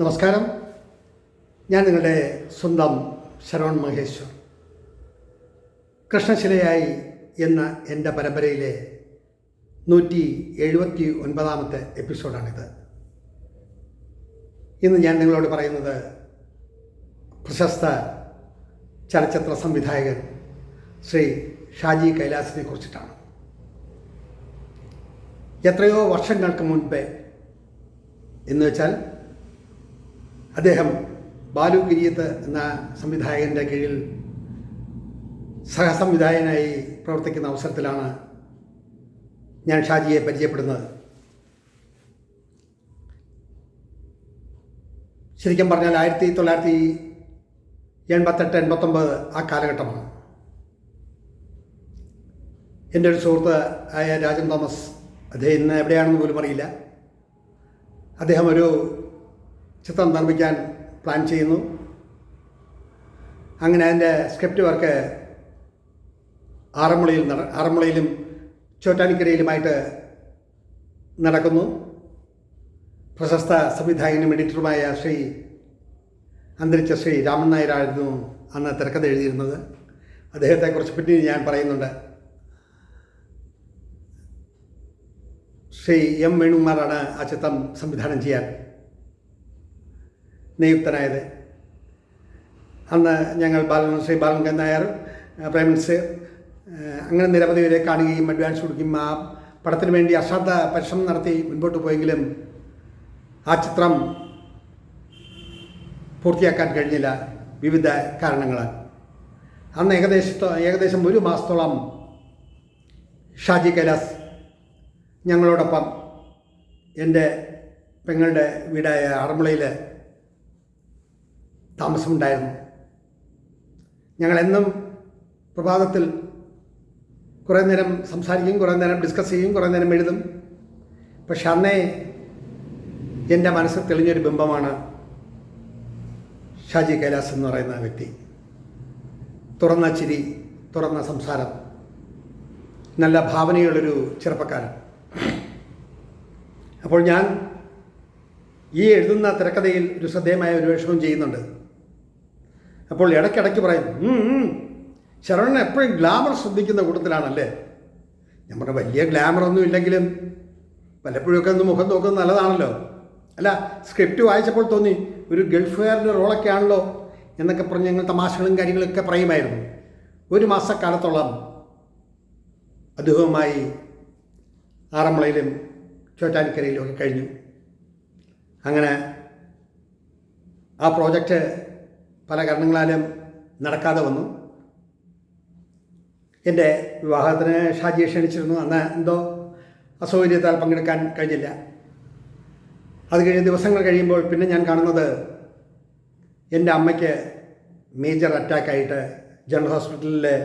നമസ്കാരം. ഞാൻ നിങ്ങളുടെ സ്വന്തം ശരവൺ മഹേശ്വർ. കൃഷ്ണശിലയായി എന്ന എന്റെ പരമ്പരയിലെ നൂറ്റി എഴുപത്തി ഒൻപതാമത്തെ എപ്പിസോഡാണിത്. ഇന്ന് ഞാൻ നിങ്ങളോട് പറയുന്നത് പ്രശസ്ത ചലച്ചിത്ര സംവിധായകൻ ശ്രീ ഷാജി കൈലാസിനെ കുറിച്ചിട്ടാണ്. എത്രയോ വർഷങ്ങൾക്ക് മുൻപേ എന്ന് വെച്ചാൽ അദ്ദേഹം ബാലു കിരിയത്ത് എന്ന സംവിധായകന്റെ കീഴിൽ സഹസംവിധായകനായി പ്രവർത്തിക്കുന്ന അവസരത്തിലാണ് ഞാൻ ഷാജിയെ പരിചയപ്പെടുന്നത്. ശരിക്കും പറഞ്ഞാൽ ആയിരത്തി തൊള്ളായിരത്തി എൺപത്തെട്ട് എൺപത്തൊമ്പത് ആ കാലഘട്ടമാണ്. എന്റെ ഒരു സുഹൃത്ത് ആയ രാജൻ തോമസ് അദ്ദേഹം ഇന്ന് എവിടെയാണെന്ന് പോലും അറിയില്ല. അദ്ദേഹം ഒരു ചിത്രം നിർമ്മിക്കാൻ പ്ലാൻ ചെയ്യുന്നു. അങ്ങനെ അതിന്റെ സ്ക്രിപ്റ്റ് വർക്ക് ആറന്മുളയിൽ നട ആറന്മുളയിലും ചോറ്റാനിക്കരയിലുമായിട്ട് നടക്കുന്നു. പ്രശസ്ത സംവിധായകനും എഡിറ്ററുമായ ശ്രീ അന്തരിച്ച ശ്രീ രാമൻ നായരായിരുന്നു അന്ന് തിരക്കഥ എഴുതിയിരുന്നത്. അദ്ദേഹത്തെക്കുറിച്ച് പിന്നീട് ഞാൻ പറയുന്നുണ്ട്. ശ്രീ എം വേണുകുമാറാണ് ആ ചിത്രം സംവിധാനം ചെയ്യാൻ നിയുക്തനായത്. അന്ന് ഞങ്ങൾ ബാലൻ ശ്രീ ബാലൻ നായർ പ്രൈം മിനിസ്റ്റർ അങ്ങനെ നിരവധി പേരെ കാണുകയും അഡ്വാൻസ് കൊടുക്കുകയും ആ പടത്തിന് വേണ്ടി അശ്രദ്ധ പരിശ്രമം നടത്തി മുൻപോട്ട് പോയെങ്കിലും ആ ചിത്രം പൂർത്തിയാക്കാൻ കഴിഞ്ഞില്ല വിവിധ കാരണങ്ങളാൽ. അന്ന് ഏകദേശത്തോ ഏകദേശം ഒരു മാസത്തോളം ഷാജി കൈലാസ് ഞങ്ങളോടൊപ്പം എന്റെ പെങ്ങളുടെ വീടായ ആറന്മുളയിൽ താമസമുണ്ടായിരുന്നു. ഞങ്ങളെന്നും പ്രഭാതത്തിൽ കുറേ നേരം സംസാരിക്കും കുറേ നേരം ഡിസ്കസ് ചെയ്യും കുറേ നേരം എഴുതും. പക്ഷെ അന്നേ എന്റെ മനസ്സ് തെളിഞ്ഞൊരു ബിംബമാണ് ഷാജി കൈലാസ് എന്ന് പറയുന്ന വ്യക്തി. തുറന്ന ചിരി തുറന്ന സംസാരം. നല്ല ഭാവനയുള്ളൊരു ചെറുപ്പക്കാരൻ. അപ്പോൾ ഞാൻ ഈ എഴുതുന്ന തിരക്കഥയിൽ ഒരു ശ്രദ്ധേയമായ ഒരു വേഷവും ചെയ്യുന്നുണ്ട്. അപ്പോൾ ഇടയ്ക്കിടയ്ക്ക് പറയും "ഉം, ഉം, ശരവണൻ എപ്പോഴും ഗ്ലാമർ ശ്രദ്ധിക്കുന്ന കൂട്ടത്തിലാണല്ലേ? പറഞ്ഞ വലിയ ഗ്ലാമറൊന്നും ഇല്ലെങ്കിലും വല്ലപ്പോഴൊക്കെ ഒന്ന് മുഖം നോക്കുന്നത് നല്ലതാണല്ലോ. അല്ല സ്ക്രിപ്റ്റ് വായിച്ചപ്പോൾ തോന്നി ഒരു ഗൾഫുകാരന്റെ റോളൊക്കെ ആണല്ലോ എന്നൊക്കെ പറഞ്ഞ് ഞങ്ങൾ തമാശകളും കാര്യങ്ങളൊക്കെ പറയുമായിരുന്നു. ഒരു മാസക്കാലത്തോളം അദ്ദേഹവുമായി ആറന്മുളയിലും ചോറ്റാനിക്കരയിലും ഒക്കെ കഴിഞ്ഞു. അങ്ങനെ ആ പ്രോജക്റ്റ് പല കാരണങ്ങളാലും നടക്കാതെ വന്നു. എന്റെ വിവാഹത്തിന് ഷാജിയെ ക്ഷണിച്ചിരുന്നു. അന്ന് എന്തോ അസൗകര്യത്താൽ പങ്കെടുക്കാൻ കഴിഞ്ഞില്ല. അത് കഴിഞ്ഞ് ദിവസങ്ങൾ കഴിയുമ്പോൾ പിന്നെ ഞാൻ കാണുന്നത് എന്റെ അമ്മയ്ക്ക് മേജർ അറ്റാക്കായിട്ട് ജനറൽ ഹോസ്പിറ്റലിലെ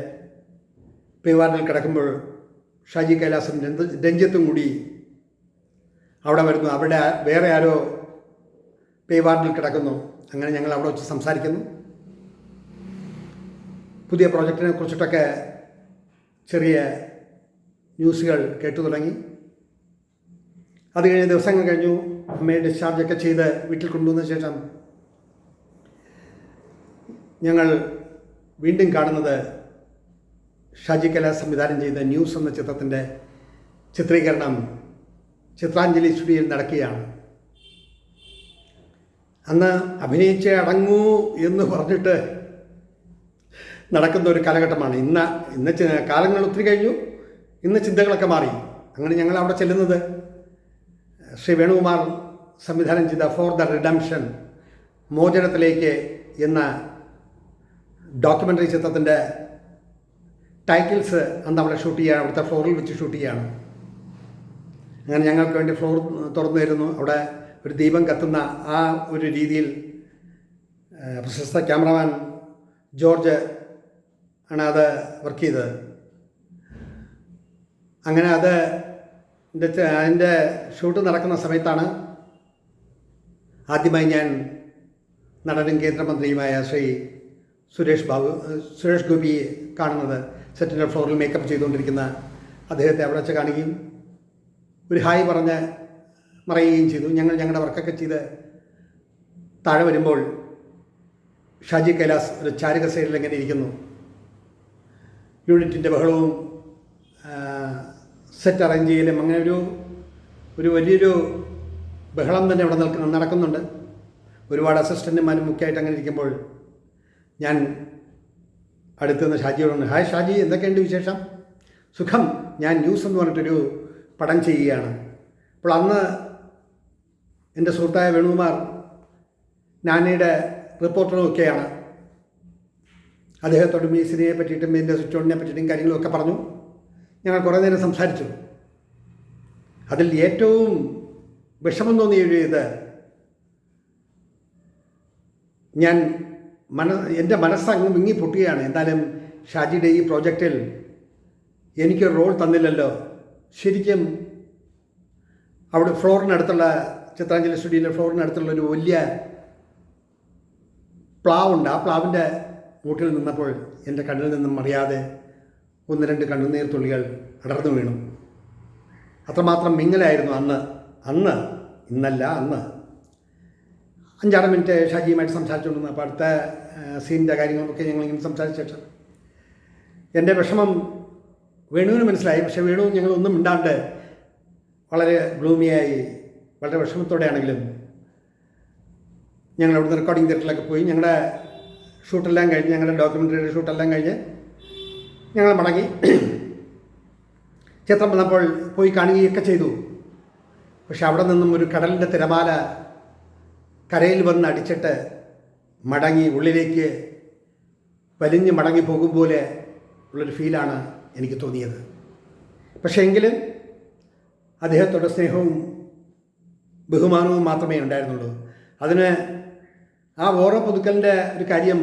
പിവാർഡിൽ കിടക്കുമ്പോൾ ഷാജി കൈലാസും രഞ്ജ രഞ്ജിത്തും കൂടി അവിടെ വരുന്നു. അവിടെ വേറെ ആരോ പേവാർഡിൽ കിടക്കുന്നു. അങ്ങനെ ഞങ്ങൾ അവിടെ വെച്ച് സംസാരിക്കുന്നു. പുതിയ പ്രോജക്റ്റിനെ കുറിച്ചിട്ടൊക്കെ ചെറിയ ന്യൂസുകൾ കേട്ടു തുടങ്ങി. അത് കഴിഞ്ഞ ദിവസങ്ങൾ കഴിഞ്ഞു. അമ്മയെ ഡിസ്ചാർജൊക്കെ ചെയ്ത് വീട്ടിൽ കൊണ്ടുവന്ന ശേഷം ഞങ്ങൾ വീണ്ടും കാണുന്നത് ഷാജി കല സംവിധാനം ചെയ്ത ന്യൂസ് എന്ന ചിത്രത്തിന്റെ ചിത്രീകരണം ചിത്രാഞ്ജലി സ്റ്റുഡിയോയിൽ നടക്കുകയാണ്. അന്ന് അഭിനയിച്ച് അടങ്ങൂ എന്ന് പറഞ്ഞിട്ട് നടക്കുന്ന ഒരു കാലഘട്ടമാണ്. ഇന്ന് ഇന്ന് കാലങ്ങൾ ഒത്തിരി കഴിഞ്ഞു. ഇന്ന് ചിന്തകളൊക്കെ മാറി. അങ്ങനെ ഞങ്ങൾ അവിടെ ചെല്ലുന്നത് ശ്രീ വേണുകുമാർ സംവിധാനം ചെയ്ത ഫോർ ദ റിഡംഷൻ മോചനത്തിലേക്ക് എന്ന ഡോക്യുമെന്ററി ചിത്രത്തിന്റെ ടൈറ്റിൽസ് അന്ന് അവിടെ ഷൂട്ട് ചെയ്യുകയാണ് അവിടുത്തെ ഫ്ലോറിൽ വെച്ച് ഷൂട്ട് ചെയ്യുകയാണ്. അങ്ങനെ ഞങ്ങൾക്ക് വേണ്ടി ഫ്ലോർ തുറന്നു തരുന്നു. അവിടെ ഒരു ദീപം കത്തുന്ന ആ ഒരു രീതിയിൽ പ്രശസ്ത ക്യാമറമാൻ ജോർജ് ആണ് അത് വർക്ക് ചെയ്തത്. അങ്ങനെ അത് അതിന്റെ ഷൂട്ട് നടക്കുന്ന സമയത്താണ് ആദ്യമായി ഞാൻ നടനും കേന്ദ്രമന്ത്രിയുമായ ശ്രീ സുരേഷ് ബാബു സുരേഷ് ഗോപി കാണുന്നത് സെറ്റിന്റെ ഫ്ലോറിൽ മേക്കപ്പ് ചെയ്തുകൊണ്ടിരിക്കുന്ന അദ്ദേഹത്തെ അവിടെ വെച്ച് കാണുകയും ഒരു ഹായ് പറഞ്ഞ് മറയുകയും ചെയ്തു. ഞങ്ങൾ ഞങ്ങളുടെ വർക്കൊക്കെ ചെയ്ത് താഴെ വരുമ്പോൾ ഷാജി കൈലാസ് ഒരു ചാരക സൈഡിൽ എങ്ങനെ ഇരിക്കുന്നു. യൂണിറ്റിന്റെ ബഹളവും സെറ്റ് അറേഞ്ച് ചെയ്യലും അങ്ങനെ ഒരു ഒരു വലിയൊരു ബഹളം തന്നെ അവിടെ നിൽക്കുന്ന നടക്കുന്നുണ്ട്. ഒരുപാട് അസിസ്റ്റന്റുമാരും മുഖ്യമായിട്ട് അങ്ങനെ ഇരിക്കുമ്പോൾ ഞാൻ അടുത്ത് നിന്ന് ഷാജിയോടുണ്ട് ഹായ് ഷാജി എന്തൊക്കെയുണ്ട് വിശേഷം? സുഖം. ഞാൻ ന്യൂസ് എന്ന് പറഞ്ഞിട്ടൊരു പടം ചെയ്യുകയാണ്. അപ്പോൾ അന്ന് എന്റെ സുഹൃത്തായ വേണുകുമാർ നാനിയുടെ റിപ്പോർട്ടറും ഒക്കെയാണ്. അദ്ദേഹത്തോടും ഈ സിനിമയെ പറ്റിയിട്ടും ഇതിന്റെ സ്വിച്ച് പറ്റിയിട്ടും കാര്യങ്ങളൊക്കെ പറഞ്ഞു. ഞങ്ങൾ കുറേ നേരം സംസാരിച്ചു. അതിൽ ഏറ്റവും വിഷമം തോന്നിയ ഒരു ഇത് ഞാൻ മന എന്റെ മനസ്സങ്ങ് വിങ്ങി പൊട്ടുകയാണ്. എന്തായാലും ഷാജിയുടെ ഈ പ്രോജക്റ്റിൽ എനിക്കൊരു റോൾ തന്നില്ലല്ലോ. ശരിക്കും അവിടെ ഫ്ലോറിനടുത്തുള്ള ചിത്രാഞ്ജലി സ്റ്റുഡിയോയിലെ ഫ്ലോറിനടുത്തുള്ള ഒരു വലിയ പ്ലാവുണ്ട്. ആ പ്ലാവിന്റെ മൂട്ടിൽ നിന്നപ്പോൾ എന്റെ കണ്ണിൽ നിന്നും അറിയാതെ ഒന്ന് രണ്ട് കണ്ണുനീർ തുള്ളികൾ അടർന്നു വീണു. അത്രമാത്രം മിങ്ങലായിരുന്നു അന്ന്. അന്ന് ഇന്നല്ല അന്ന്. അഞ്ചാറ് മിനിറ്റ് ഷാജിയുമായിട്ട് സംസാരിച്ചുകൊണ്ടിരുന്നു അപ്പോൾ അടുത്ത സീനിന്റെ കാര്യങ്ങളൊക്കെ ഞങ്ങളിങ്ങനെ സംസാരിച്ച ശേഷം എന്റെ വിഷമം വേണുവിന് മനസ്സിലായി. പക്ഷേ വേണു ഞങ്ങളൊന്നും മിണ്ടാണ്ട് വളരെ ഗ്ലൂമിയായി വളരെ വിഷമത്തോടെയാണെങ്കിലും ഞങ്ങൾ അവിടുന്ന് റെക്കോർഡിംഗ് തിയേറ്ററിലൊക്കെ പോയി. ഞങ്ങളുടെ ഷൂട്ടെല്ലാം കഴിഞ്ഞ് ഞങ്ങളുടെ ഡോക്യുമെന്ററിയുടെ ഷൂട്ടെല്ലാം കഴിഞ്ഞ് ഞങ്ങൾ മടങ്ങി. ചിത്രം വന്നപ്പോൾ പോയി കാണുകയൊക്കെ ചെയ്തു. പക്ഷെ അവിടെ നിന്നും ഒരു കടലിന്റെ തിരമാല കരയിൽ വന്ന് അടിച്ചിട്ട് മടങ്ങി ഉള്ളിലേക്ക് വലിഞ്ഞ് മടങ്ങി പോകും പോലെ ഉള്ളൊരു ഫീലാണ് എനിക്ക് തോന്നിയത്. പക്ഷേ എങ്കിലും അദ്ദേഹത്തോടെ സ്നേഹവും ബഹുമാനവും മാത്രമേ ഉണ്ടായിരുന്നുള്ളൂ. അതിന് ആ ഓരോ പുതുക്കലിന്റെ ഒരു കാര്യം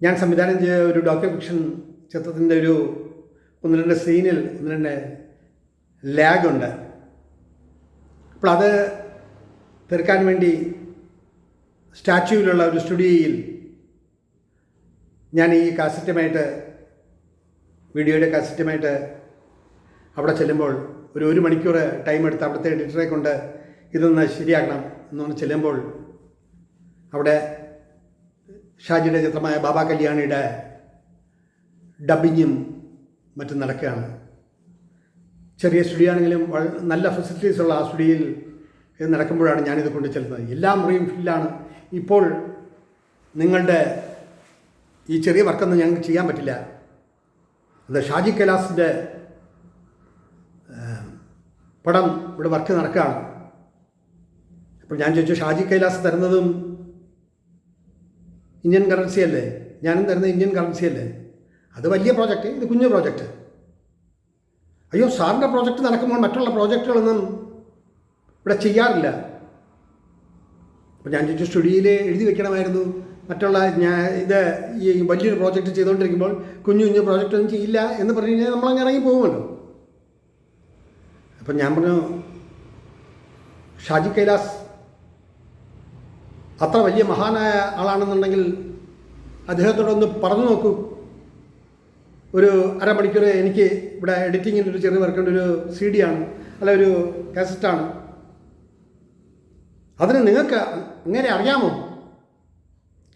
ഞാൻ സംവിധാനം ചെയ്ത ഒരു ഡോക്യു ഫിക്ഷൻ ചിത്രത്തിന്റെ ഒരു ഒന്ന് രണ്ട് സീനിൽ ഒന്ന് രണ്ട് ലാഗുണ്ട് അപ്പോൾ അത് തീർക്കാൻ വേണ്ടി സ്റ്റാച്യുവിലുള്ള ഒരു സ്റ്റുഡിയോയിൽ ഞാൻ ഈ കാസറ്റുമായിട്ട് വീഡിയോയുടെ കാസറ്റുമായിട്ട് അവിടെ ചെല്ലുമ്പോൾ ഒരു ഒരു മണിക്കൂർ ടൈം എടുത്ത് അവിടുത്തെ എഡിറ്ററെ കൊണ്ട് ഇതൊന്ന് ശരിയാക്കണം എന്ന് പറഞ്ഞ് ചെല്ലുമ്പോൾ അവിടെ ഷാജിയുടെ ചിത്രമായ ബാബ കല്യാണിയുടെ ഡബിങ്ങും മറ്റും നടക്കുകയാണ്. ചെറിയ സ്റ്റുഡിയോ ആണെങ്കിലും നല്ല ഫെസിലിറ്റീസ് ഉള്ള ആ സ്റ്റുഡിയോയിൽ ഇത് നടക്കുമ്പോഴാണ് ഞാനിത് കൊണ്ട് ചെല്ലുന്നത്. എല്ലാ മുറിയും ഫില്ലാണ് ഇപ്പോൾ നിങ്ങളുടെ ഈ ചെറിയ വർക്കൊന്നും ഞങ്ങൾക്ക് ചെയ്യാൻ പറ്റില്ല. അത് ഷാജി കൈലാസിന്റെ പടം ഇവിടെ വർക്ക് നടക്കുകയാണ്. അപ്പോൾ ഞാൻ ചോദിച്ചു ഷാജി കൈലാസ് തരുന്നതും ഇന്ത്യൻ കറൻസി അല്ലേ? ഞാനും തരുന്നത് ഇന്ത്യൻ കറൻസി അല്ലേ? അത് വലിയ പ്രോജക്റ്റ് ഇത് കുഞ്ഞു പ്രോജക്റ്റ് അയ്യോ സാറിന്റെ പ്രോജക്റ്റ് നടക്കുമ്പോൾ മറ്റുള്ള പ്രോജക്റ്റുകളൊന്നും ഇവിടെ ചെയ്യാറില്ല. അപ്പോൾ ഞാൻ ചോദിച്ചു സ്റ്റുഡിയോയിൽ എഴുതി വെക്കണമായിരുന്നു. മറ്റുള്ള ഞാൻ ഇത് ഈ വലിയൊരു പ്രോജക്റ്റ് ചെയ്തുകൊണ്ടിരിക്കുമ്പോൾ കുഞ്ഞു കുഞ്ഞു പ്രോജക്റ്റ് ഒന്നും ചെയ്യില്ല എന്ന് പറഞ്ഞു കഴിഞ്ഞാൽ നമ്മളങ്ങനെ ഇറങ്ങി പോകുമല്ലോ. അപ്പം ഞാൻ പറഞ്ഞു ഷാജി കൈലാസ് അത്ര വലിയ മഹാനായ ആളാണെന്നുണ്ടെങ്കിൽ അദ്ദേഹത്തോടൊന്ന് പറഞ്ഞു നോക്കൂ. ഒരു അരമണിക്കൂർ എനിക്ക് ഇവിടെ എഡിറ്റിങ്ങിന്റെ ഒരു ചെറിയ വർക്കുണ്ട്. ഒരു സി ഡി ആണ് അല്ല ഒരു കാസറ്റാണ് അതിന് നിങ്ങൾക്ക് അങ്ങനെ അറിയാമോ?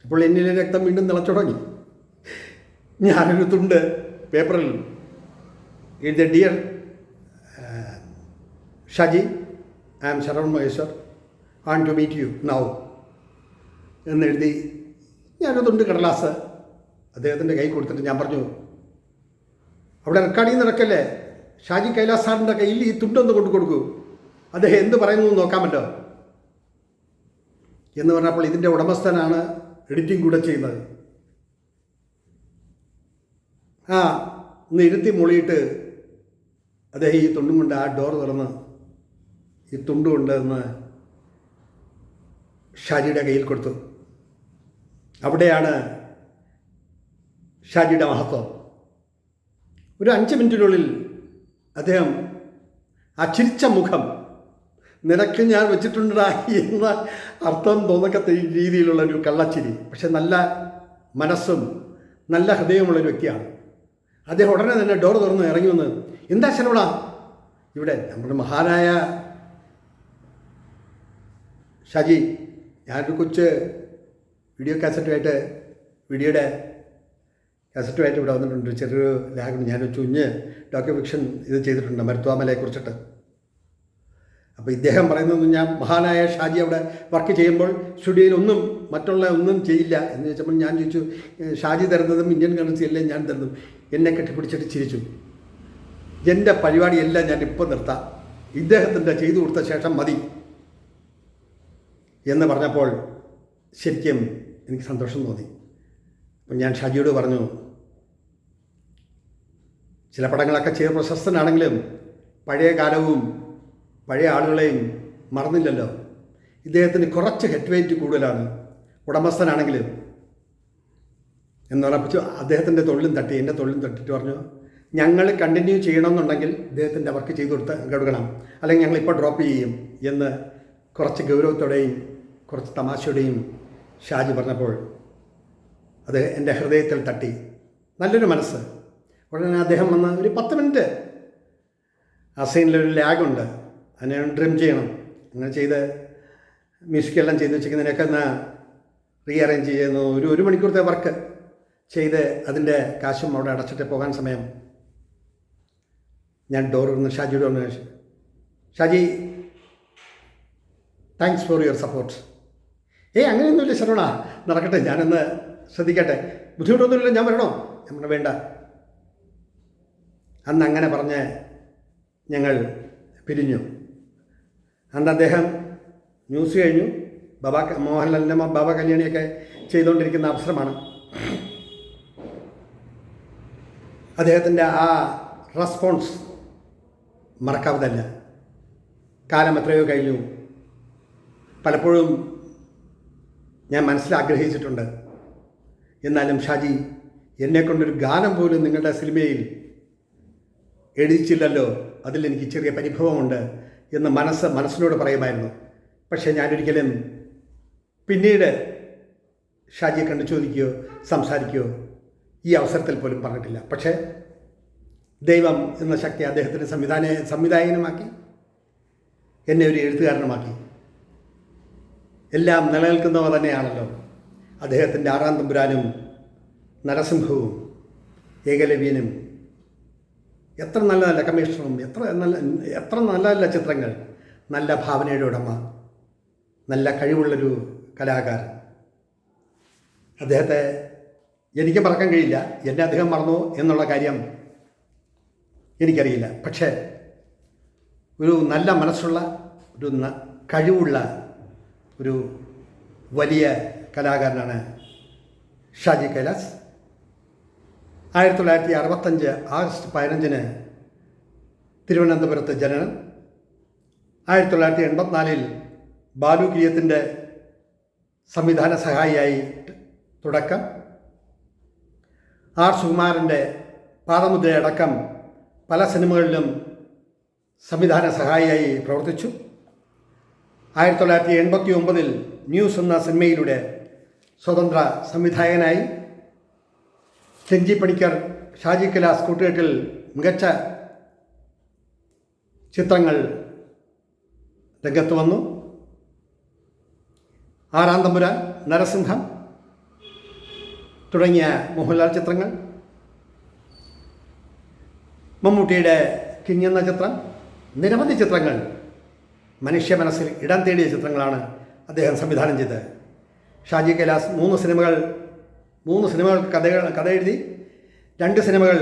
അപ്പോൾ എന്നിലെ രക്തം വീണ്ടും തിളച്ചു തുടങ്ങി. ഞാനൊരു തുണ്ട് പേപ്പറിൽ എഴുതിയ dear Shaji I am Sharan Maheshwar want to meet you now എന്നെഴുതി ഞാനൊരു തുണ്ട് കടലാസ് അദ്ദേഹത്തിന്റെ കൈ കൊടുത്തിട്ട് ഞാൻ പറഞ്ഞു അവിടെ റെക്കോർഡിങ് നടക്കല്ലേ? ഷാജി കൈലാസ് സാറിന്റെ കയ്യിൽ ഈ തുണ്ടൊന്ന് കൊണ്ടു കൊടുക്കൂ. അദ്ദേഹം എന്ത് പറയുന്നു നോക്കാമല്ലോ. എന്ന് പറഞ്ഞപ്പോൾ ഇതിന്റെ ഉടമസ്ഥനാണ് എഡിറ്റിംഗ് കൂടെ ചെയ്യുന്നത്. ആ ഒന്ന് ഇരുത്തി മുളിയിട്ട് അദ്ദേഹം ഈ തുണ്ടും കൊണ്ട് ആ ഡോർ തുറന്ന് ഈ തുണ്ടുകൊണ്ട് എന്ന് ഷാജിയുടെ കയ്യിൽ കൊടുത്തു. അവിടെയാണ് ഷാജിയുടെ മഹത്വം. ഒരു അഞ്ച് മിനിറ്റിനുള്ളിൽ അദ്ദേഹം ആ ചിരിച്ച മുഖം നിനക്ക് ഞാൻ വെച്ചിട്ടുണ്ടാ എന്ന അർത്ഥം തോന്നക്കത്ത രീതിയിലുള്ള ഒരു കള്ളച്ചിരി. പക്ഷെ നല്ല മനസ്സും നല്ല ഹൃദയമുള്ളൊരു വ്യക്തിയാണ്. അദ്ദേഹം ഉടനെ തന്നെ ഡോർ തുറന്ന് ഇറങ്ങി വന്ന് എന്താ ശരവണ? ഇവിടെ നമ്മുടെ മഹാനായ ഷാജി ഞാനൊരു കൊച്ച് വീഡിയോ കാസറ്റുമായിട്ട് വീഡിയോയുടെ കാസറ്റുമായിട്ട് ഇവിടെ വന്നിട്ടുണ്ട്. ചെറിയൊരു ലാഗ് ഞാനൊരു ചുഞ്ഞ് ഡോക്യു ഫിക്ഷൻ ഇത് ചെയ്തിട്ടുണ്ട് മരുത്വാമലയെ കുറിച്ചിട്ട്. അപ്പോൾ ഇദ്ദേഹം പറയുന്നത് ഞാൻ മഹാനായ ഷാജി അവിടെ വർക്ക് ചെയ്യുമ്പോൾ സ്റ്റുഡിയോയിൽ ഒന്നും മറ്റുള്ള ഒന്നും ചെയ്യില്ല എന്ന് ചോദിച്ചപ്പോൾ ഞാൻ ചോദിച്ചു "ഏ, ഷാജി തരുന്നതും ഇന്ത്യൻ കറൻസി എല്ലാം ഞാൻ തരുന്നതും? എന്നെ കെട്ടിപ്പിടിച്ചിട്ട് ചിരിച്ചു. എന്റെ പരിപാടിയെല്ലാം ഞാൻ ഇപ്പോൾ നിർത്താം. ഇദ്ദേഹത്തിന്റെ ചെയ്തു കൊടുത്ത ശേഷം മതി. എന്ന് പറഞ്ഞപ്പോൾ ശരിക്കും എനിക്ക് സന്തോഷം തോന്നി. അപ്പം ഞാൻ ഷാജിയോട് പറഞ്ഞു ചില പടങ്ങളൊക്കെ ചെയ്ത് പ്രശസ്തനാണെങ്കിലും പഴയ കാലവും പഴയ ആളുകളെയും മറന്നില്ലല്ലോ. ഇദ്ദേഹത്തിന് കുറച്ച് ഹെഡ് വെയിറ്റ് കൂടുതലാണ്. ഉടമസ്ഥനാണെങ്കിലും. എന്ന് പറഞ്ഞപ്പോൾ അദ്ദേഹത്തിന്റെ തൊഴിലും തട്ടി എന്റെ തൊഴിലും തട്ടിട്ട് പറഞ്ഞു ഞങ്ങൾ കണ്ടിന്യൂ ചെയ്യണമെന്നുണ്ടെങ്കിൽ ഇദ്ദേഹത്തിന്റെ വർക്ക് ചെയ്തു കൊടുത്ത് കൊടുക്കണം. അല്ലെങ്കിൽ ഞങ്ങൾ ഇപ്പോൾ ഡ്രോപ്പ് ചെയ്യും. എന്ന് കുറച്ച് ഗൗരവത്തോടെയും കുറച്ച് തമാശയുടെയും ഷാജി പറഞ്ഞപ്പോൾ അത് എന്റെ ഹൃദയത്തിൽ തട്ടി. നല്ലൊരു മനസ്സ്. ഉടനെ അദ്ദേഹം വന്ന് ഒരു പത്ത് മിനിറ്റ് ആ സീനിലൊരു ലാഗുണ്ട് അതിനെ ഡ്രിം ചെയ്യണം. അങ്ങനെ ചെയ്ത് മ്യൂസിക്കെല്ലാം ചെയ്ത് വെച്ചിരിക്കുന്നതിനൊക്കെ ഒന്ന് റീ അറേഞ്ച് ചെയ്യുന്നു. ഒരു ഒരു മണിക്കൂറത്തെ വർക്ക് ചെയ്ത് അതിന്റെ കാശും അവിടെ അടച്ചിട്ട് പോകാൻ സമയം. ഞാൻ ഡോർ നിന്ന് ഷാജിയോട് Shaji thanks for your support ഏയ് അങ്ങനെയൊന്നുമില്ല ശരവണ. നടക്കട്ടെ ഞാനൊന്ന് ശ്രദ്ധിക്കട്ടെ. ബുദ്ധിമുട്ടൊന്നുമില്ല ഞാൻ വരണോ? നമ്മുടെ വേണ്ട. അന്ന് അങ്ങനെ പറഞ്ഞ് ഞങ്ങൾ പിരിഞ്ഞു. അന്ന് അദ്ദേഹം ന്യൂസ് കഴിഞ്ഞു. ബാബ മോഹൻലാലിന്റെ ബാബ കല്യാണിയൊക്കെ ചെയ്തുകൊണ്ടിരിക്കുന്ന അവസരമാണ്. അദ്ദേഹത്തിന്റെ ആ റെസ്പോൺസ് മറക്കാവുന്നതല്ല. കാലം എത്രയോ കഴിഞ്ഞു. പലപ്പോഴും ഞാൻ മനസ്സിലാഗ്രഹിച്ചിട്ടുണ്ട്. എന്നാലും ഷാജി എന്നെക്കൊണ്ടൊരു ഗാനം പോലും നിങ്ങളുടെ സിനിമയിൽ എഴുതിച്ചില്ലല്ലോ. അതിൽ എനിക്ക് ചെറിയ പരിഭവമുണ്ട് എന്ന് മനസ്സ് മനസ്സിനോട് പറയുമായിരുന്നു. പക്ഷേ ഞാനൊരിക്കലും പിന്നീട് ഷാജിയെ കണ്ടു ചോദിക്കുകയോ സംസാരിക്കുകയോ ഈ അവസരത്തിൽ പോലും പറഞ്ഞിട്ടില്ല. പക്ഷേ ദൈവം എന്ന ശക്തി അദ്ദേഹത്തിന് സംവിധാന സംവിധായകനുമാക്കി എന്നെ ഒരു എഴുത്തുകാരനുമാക്കി. എല്ലാം നിലനിൽക്കുന്നവ തന്നെയാണല്ലോ. അദ്ദേഹത്തിന്റെ ആറാം തമ്പുരാനും നരസിംഹവും ഏകലവ്യനും. എത്ര നല്ല നല്ല കമ്മീഷണറും എത്ര നല്ല എത്ര നല്ല നല്ല ചിത്രങ്ങൾ. നല്ല ഭാവനയുടെ ഉടമ നല്ല കഴിവുള്ളൊരു കലാകാരൻ. അദ്ദേഹത്തെ എനിക്ക് മറക്കാൻ കഴിയില്ല. എന്നെ അദ്ദേഹം മറന്നു എന്നുള്ള കാര്യം എനിക്കറിയില്ല. പക്ഷേ ഒരു നല്ല മനസ്സുള്ള ഒരു കഴിവുള്ള ഒരു വലിയ കലാകാരനാണ് ഷാജി കൈലാസ്. ആയിരത്തി തൊള്ളായിരത്തി അറുപത്തഞ്ച് ആഗസ്റ്റ് പതിനഞ്ചിന് തിരുവനന്തപുരത്ത് ജനനം. ആയിരത്തി തൊള്ളായിരത്തി എൺപത്തിനാലിൽ ബാലു കിയത്തിന്റെ സംവിധാന സഹായിയായി തുടക്കം. ആർ സുകുമാരന്റെ പാദമുദ്രയടക്കം പല സിനിമകളിലും സംവിധാന സഹായിയായി പ്രവർത്തിച്ചു. ആയിരത്തി തൊള്ളായിരത്തി എൺപത്തി ഒമ്പതിൽ ന്യൂസ് എന്ന സിനിമയിലൂടെ സ്വതന്ത്ര സംവിധായകനായി ചെഞ്ചി പണിക്കർ ഷാജി കലാസ് കൂട്ടുകെട്ടിൽ മികച്ച ചിത്രങ്ങൾ രംഗത്ത് വന്നു. ആറാം നരസിംഹം തുടങ്ങിയ മോഹൻലാൽ ചിത്രങ്ങൾ. മമ്മൂട്ടിയുടെ കിഞ്ഞെന്ന ചിത്രം നിരവധി ചിത്രങ്ങൾ മനുഷ്യ മനസ്സിൽ ഇടം തേടിയ ചിത്രങ്ങളാണ് അദ്ദേഹം സംവിധാനം ചെയ്തത്. ഷാജി കൈലാസ് മൂന്ന് സിനിമകൾ മൂന്ന് സിനിമകൾ കഥകൾ കഥ എഴുതി രണ്ട് സിനിമകൾ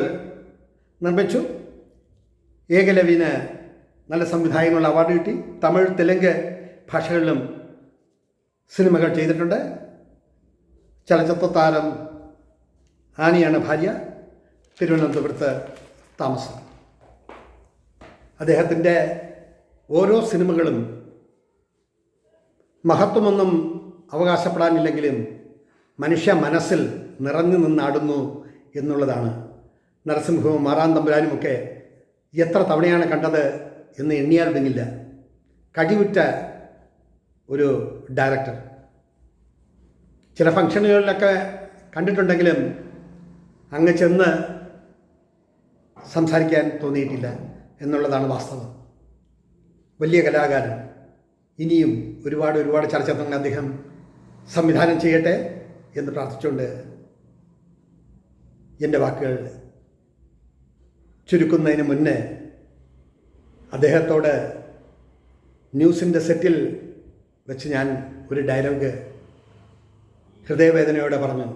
നിർമ്മിച്ചു. ഏകലവിന് നല്ല സംവിധായകനുള്ള അവാർഡ് കിട്ടി. തമിഴ് തെലുങ്ക് ഭാഷകളിലും സിനിമകൾ ചെയ്തിട്ടുണ്ട്. ചലച്ചിത്ര താരം ആനിയാണ് ഭാര്യ. തിരുവനന്തപുരത്ത് താമസം. അദ്ദേഹത്തിന്റെ ഓരോ സിനിമകളും മഹത്വമൊന്നും അവകാശപ്പെടാനില്ലെങ്കിലും മനുഷ്യ മനസ്സിൽ നിറഞ്ഞു നിന്നാടുന്നു എന്നുള്ളതാണ്. നരസിംഹവും മാറാൻ തമ്പുരാനുമൊക്കെ എത്ര തവണയാണ് കണ്ടത് എന്ന് എണ്ണിയാൽ എണ്ണിയാലൊടുങ്ങില്ല കഴിവുറ്റ ഒരു ഡയറക്ടർ. ചില ഫംഗ്ഷനുകളിലൊക്കെ കണ്ടിട്ടുണ്ടെങ്കിലും അങ്ങ് ചെന്ന് സംസാരിക്കാൻ തോന്നിയിട്ടില്ല എന്നുള്ളതാണ് വാസ്തവം. വലിയ കലാകാരൻ. ഇനിയും ഒരുപാട് ഒരുപാട് ചലച്ചിത്രങ്ങൾ അദ്ദേഹം സംവിധാനം ചെയ്യട്ടെ എന്ന് പ്രാർത്ഥിച്ചുകൊണ്ട് എന്റെ വാക്കുകൾ ചുരുക്കുന്നതിന് മുന്നേ അദ്ദേഹത്തോട് ന്യൂസിന്റെ സെറ്റിൽ വെച്ച് ഞാൻ ഒരു ഡയലോഗ് ഹൃദയവേദനയോടെ പറഞ്ഞു.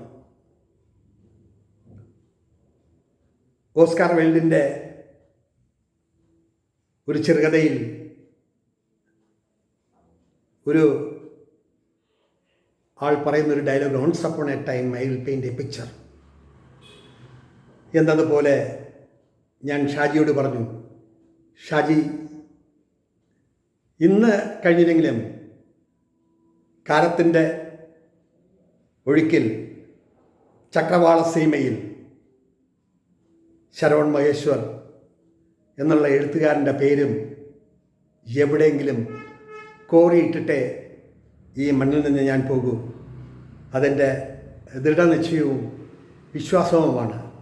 ഓസ്കാർ വെൽഡിന്റെ ഒരു ചെറുകഥയിൽ ഒരു ആൾ പറയുന്ന ഒരു dialogue once upon a time I will paint a picture എന്നതുപോലെ ഞാൻ ഷാജിയോട് പറഞ്ഞു ഷാജി ഇന്ന് കഴിഞ്ഞില്ലെങ്കിലും കാലത്തിന്റെ ഒഴുക്കിൽ ചക്രവാള സീമയിൽ ശരവൺ മഹേശ്വർ എന്നുള്ള എഴുത്തുകാരന്റെ പേരും എവിടെയെങ്കിലും കോറിയിട്ടിട്ടേ ഈ മണ്ണിൽ നിന്ന് ഞാൻ പോകൂ. അതെന്റെ ദൃഢനിശ്ചയവും വിശ്വാസവുമാണ്.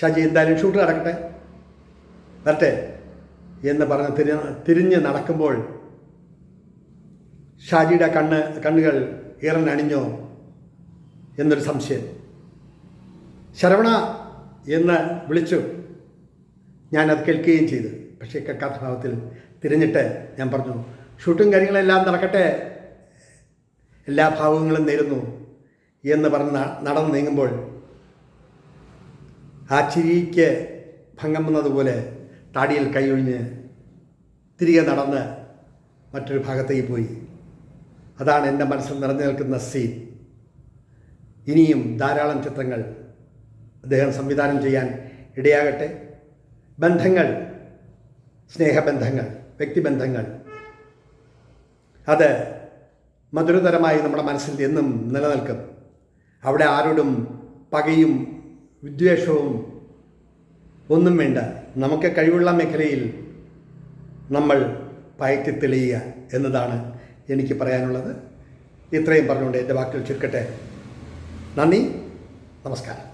ഷാജി എന്തായാലും ഷൂട്ട് നടക്കട്ടെ? വരട്ടെ എന്ന് പറഞ്ഞ് തിരി തിരിഞ്ഞ് നടക്കുമ്പോൾ ഷാജിയുടെ കണ്ണ് കണ്ണുകൾ ഇറനണിഞ്ഞോ എന്നൊരു സംശയം. ശരവണ എന്ന് വിളിച്ചു. ഞാനത് കേൾക്കുകയും ചെയ്തു. പക്ഷേ കേൾക്കാത്ത ഭാവത്തിൽ തിരിഞ്ഞിട്ട് ഞാൻ പറഞ്ഞു ഷൂട്ടും കാര്യങ്ങളെല്ലാം നടക്കട്ടെ. എല്ലാ ഭാവങ്ങളും നേരുന്നു എന്ന് പറഞ്ഞ നടന്ന് നീങ്ങുമ്പോൾ ആ ചിരിക്ക് ഭംഗം വന്നതുപോലെ താടിയിൽ കൈയൊഴിഞ്ഞ് തിരികെ നടന്ന് മറ്റൊരു ഭാഗത്തേക്ക് പോയി. അതാണ് എന്റെ മനസ്സിൽ നിറഞ്ഞു നിൽക്കുന്ന സീൻ ഇനിയും ധാരാളം ചിത്രങ്ങൾ അദ്ദേഹം സംവിധാനം ചെയ്യാൻ ഇടയാകട്ടെ. ബന്ധങ്ങൾ സ്നേഹബന്ധങ്ങൾ വ്യക്തിബന്ധങ്ങൾ അത് മധുരതരമായി നമ്മുടെ മനസ്സിൽ എന്നും നിലനിൽക്കും. അവിടെ ആരോടും പകയും വിദ്വേഷവും ഒന്നും വേണ്ട. നമുക്ക് കഴിവുള്ള മേഖലയിൽ നമ്മൾ പയറ്റി തെളിയുക എന്നതാണ് എനിക്ക് പറയാനുള്ളത്. ഇത്രയും പറഞ്ഞുകൊണ്ട് എന്റെ വാക്കുകൾ ചുരുക്കട്ടെ. നന്ദി. നമസ്കാരം.